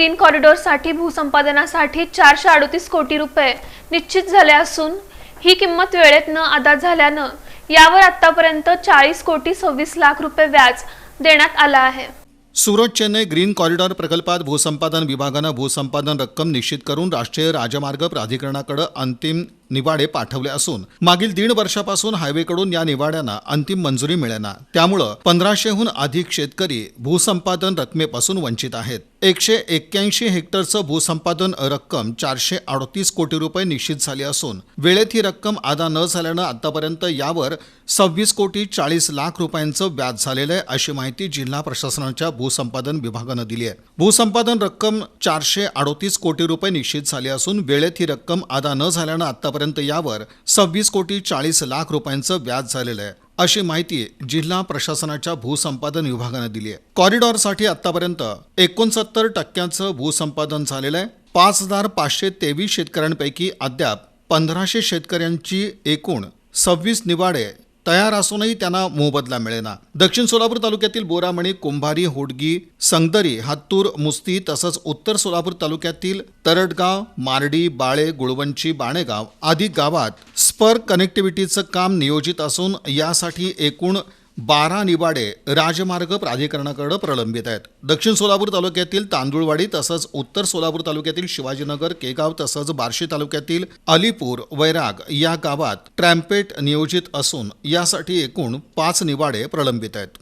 Green कॉरिडॉरसाठी भूसंपादनासाठी चारशे अडतीस कोटी रुपये निश्चित झाले असून ही किंमत वेळेत न अदा झाल्यानं यावर आतापर्यंत चाळीस कोटी सव्वीस लाख रुपये व्याज देण्यात आला आहे. सुरत चेन्नई ग्रीन कॉरिडॉर प्रकल्पात भूसंपादन विभागानं भूसंपादन रक्कम निश्चित करून राष्ट्रीय राजमार्ग प्राधिकरणाकडे अंतिम निवाडे पाठवले असून मागील दीड वर्षापासून हायवेकडून या निवाड्यांना अंतिम मंजुरी मिळेना. त्यामुळं पंधराशेहून अधिक शेतकरी भूसंपादन रकमेपासून वंचित आहेत. एकशे एक्क्याऐंशी हेक्टरचं भूसंपादन रक्कम चारशे अडतीस कोटी रुपये निश्चित झाली असून वेळेत ही रक्कम अदा न झाल्यानं आतापर्यंत यावर सव्वीस कोटी चाळीस लाख रुपयांचं व्याज झालेलं आहे अशी माहिती जिल्हा प्रशासनाच्या भूसंपादन विभागानं दिली आहे. भूसंपादन रक्कम चारशे अडतीस कोटी रुपये निश्चित झाली असून वेळेत ही रक्कम अदा न झाल्यानं आतापर्यंत यावर सव्वीस कोटी चाळीस लाख रुपयांचं व्याज झालेलं आहे. अशी माहिती जिल्हा प्रशासनाच्या भूसंपादन विभागानं दिली आहे. कॉरिडॉरसाठी आतापर्यंत एकोणसत्तर टक्क्यांचं भूसंपादन झालेलं आहे. पाच हजार पाचशे तेवीस शेतकऱ्यांपैकी अद्याप पंधराशे शेतकऱ्यांची एकूण सव्वीस निवाडे तयार असूनही त्यांना मोबदला मिळेना. दक्षिण सोलापूर तालुक्यातील बोरामणी कुंभारी होडगी संगदरी हातूर मुस्ती तसंच उत्तर सोलापूर तालुक्यातील तरडगाव मार्डी बाळे गुळवंची बाणेगाव आदी गावात स्पर कनेक्टिव्हिटीचं काम नियोजित असून यासाठी एकूण बारा निवाडे राजमार्ग प्राधिकरणाकडे प्रलंबित आहेत. दक्षिण सोलापूर तालुक्यातील तांदुळवाडी तसंच उत्तर सोलापूर तालुक्यातील शिवाजीनगर केगाव तसंच बार्शी तालुक्यातील अलीपूर वैराग या गावात ट्रॅम्पेट नियोजित असून यासाठी एकूण पाच निवाडे प्रलंबित आहेत.